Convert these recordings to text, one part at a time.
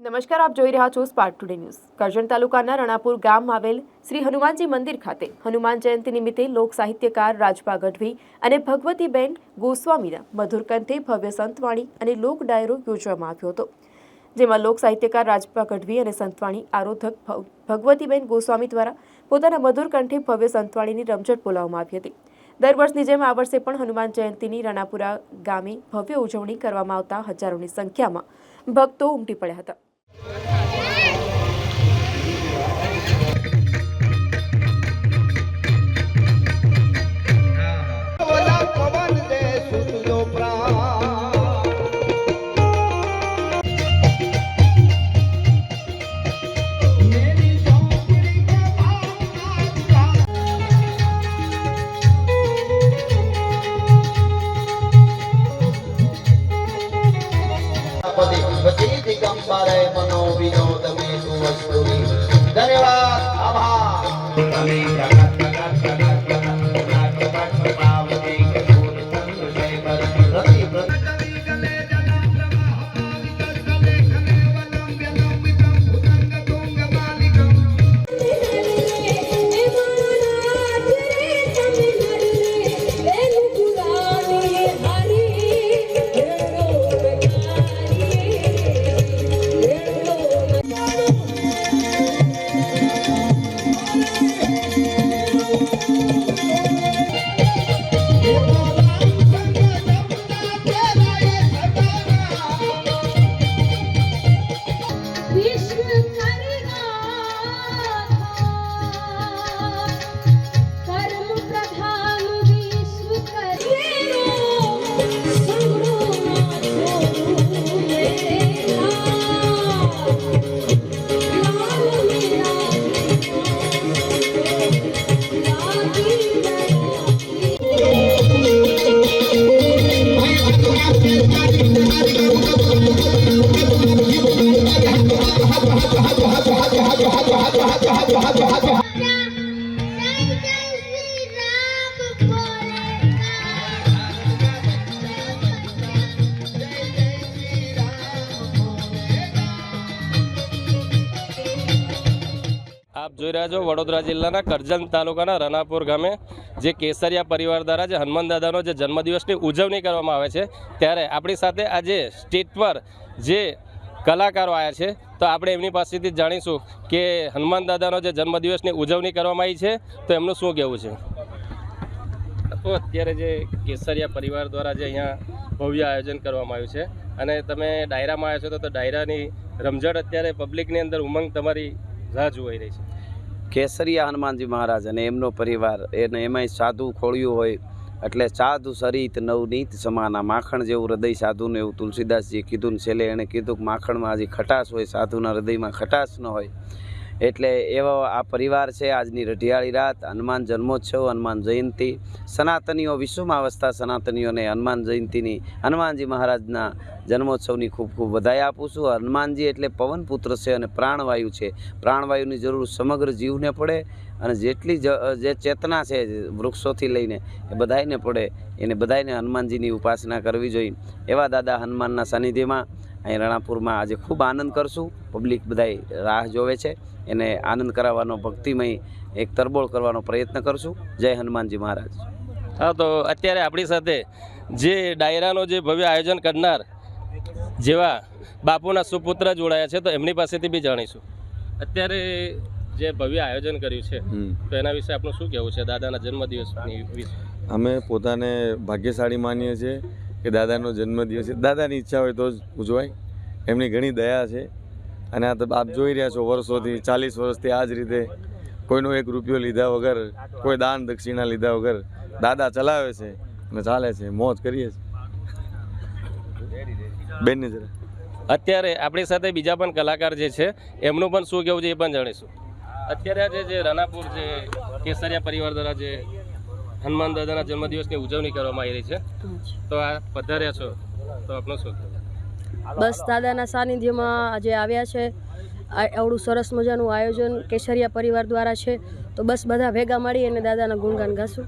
નમસ્કાર, આપ જોઈ રહ્યા છો સ્પાર્ક ટુડે ન્યૂઝ કરજણ તાલુકાના રણાપુર ગામમાં આવેલ શ્રી હનુમાનજી મંદિર ખાતે હનુમાન જયંતિ નિમિત્તે લોક સાહિત્યકાર રાજપા ગઢવી અને ભગવતીબેન ગોસ્વામીના મધુર કંઠે ભવ્ય સંતવાણી અને લોક ડાયરો યોજવામાં આવ્યો હતો. જેમાં લોક સાહિત્યકાર રાજપા ગઢવી અને સંતવાણી આરોધક ભગવતીબેન ગોસ્વામી દ્વારા પોતાના મધુર કંઠે ભવ્ય સંતવાણીની રમઝટ બોલાવવામાં આવી હતી. દર વર્ષની જેમ આ વર્ષે પણ હનુમાન જયંતિની રણાપુરા ગામે ભવ્ય ઉજવણી કરવામાં આવતા હજારોની સંખ્યામાં ભક્તો ઉમટી પડ્યા હતા. Pati. આપ જોઈ રહ્યા છો વડોદરા જિલ્લાના કરજણ તાલુકાના રનાપુર ગામે, જે કેસરિયા પરિવાર દ્વારા જે હનુમાન દાદાનો જે જન્મદિવસની ઉજવણી કરવામાં આવે છે, ત્યારે આપણી સાથે આજે સ્ટેટ પર જે કલાકારો આવ્યા છે. તો આપણે એમની પાસેથી જાણીશું કે હનુમાન દાદાનો જે જન્મદિવસની ઉજવણી કરવામાં આવી છે તો એમનું શું કહેવું છે? તો અત્યારે જે કેસરિયા પરિવાર દ્વારા જે અહીંયા ભવ્ય આયોજન કરવામાં આવ્યું છે અને તમે ડાયરામાં આવ્યા છો તો- તો ડાયરાની રમઝટ અત્યારે પબ્લિકની અંદર ઉમંગ તમારી રાહ જોવાઈ રહી છે. કેસરિયા હનુમાનજી મહારાજ અને એમનો પરિવાર એને એમાંય સાધુ ખોળ્યું હોય એટલે સાધુ સરિત નવનીત સમાના માખણ જેવું હૃદય સાધુનું એવું તુલસીદાસજીએ કીધું ને છેલ્લે એણે કીધું કે માખણમાં હજી ખટાશ હોય, સાધુના હૃદયમાં ખટાશ ન હોય. એટલે એવો આ પરિવાર છે, આજની રઢિયાળી રાત, હનુમાન જન્મોત્સવ, હનુમાન જયંતિ. સનાતનીઓ વિશ્વમાં વસતા સનાતનીઓને હનુમાન જયંતિની, હનુમાનજી મહારાજના જન્મોત્સવની ખૂબ ખૂબ વધાઈ આપું છું. હનુમાનજી એટલે પવન પુત્ર છે અને પ્રાણવાયુ છે. પ્રાણવાયુની જરૂર સમગ્ર જીવને પડે અને જેટલી જ- ચેતના છે વૃક્ષોથી લઈને એ બધાયને પડે. એને બધાને હનુમાનજીની ઉપાસના કરવી જોઈએ. એવા દાદા હનુમાનના સાનિધ્યમાં અહીં રણાપુરમાં આજે ખૂબ આનંદ કરશું. પબ્લિક બધાય રાહ જોવે છે. એને આનંદ કરાવવાનો ભક્તિમય એક તરબોળ કરવાનો પ્રયત્ન કરશું. જય હનુમાનજી મહારાજ. હા તો અત્યારે આપણી સાથે જે ડાયરાનો જે ભવ્ય આયોજન કરનાર જેવા બાપુના સુપુત્ર જોડાયા છે તો એમની પાસેથી બી જાણીશું. અત્યારે જે ભવ્ય આયોજન કર્યું છે તો એના વિશે આપણું શું કહેવું છે? દાદાના જન્મદિવસની વિશે. અમે પોતાને ભાગ્યશાળી માનીએ છીએ. કે દાદાનો જન્મદિવસ દાદાની ઈચ્છા હોય તો જ ઉજવાય. એમની ઘણી દયા છે. અને આ તો આપ જોઈ રહ્યા છો વર્ષોથી, ચાલીસ વર્ષથી આ જ રીતે કોઈનો એક રૂપિયો લીધા વગર, કોઈ દાન દક્ષિણા લીધા વગર દાદા ચલાવે છે અને ચાલે છે. મોજ કરીએ છીએ. બેનને જરા. અત્યારે આપણી સાથે બીજા પણ કલાકાર જે છે, એમનું પણ શું કહેવું છે એ પણ જાણીશું. અત્યારે આજે જે રાણાપુર છે, કેસરિયા પરિવાર દ્વારા જે હનુમાન દાદાના જન્મદિવસની ઉજવણી કરવામાં આવી રહી છે. તો આ પધાર્યા છો. તો આપનો શું બસ દાદાના સાનિધ્યમાં આજે આવ્યા છે. આ આવડું સરસ મજાનું આયોજન કેસરિયા પરિવાર દ્વારા છે. તો બસ બધા ભેગા મળી અને દાદાના ગુણગાન ગાશું.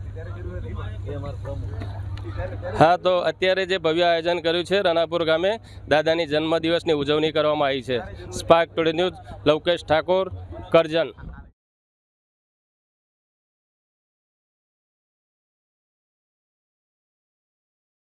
હા તો અત્યારે જે ભવ્ય આયોજન કર્યું છે રાણાપુર ગામે દાદાની જન્મદિવસની ઉજવણી કરવામાં આવી છે. Spark today news Lavkesh Thakor Karjan.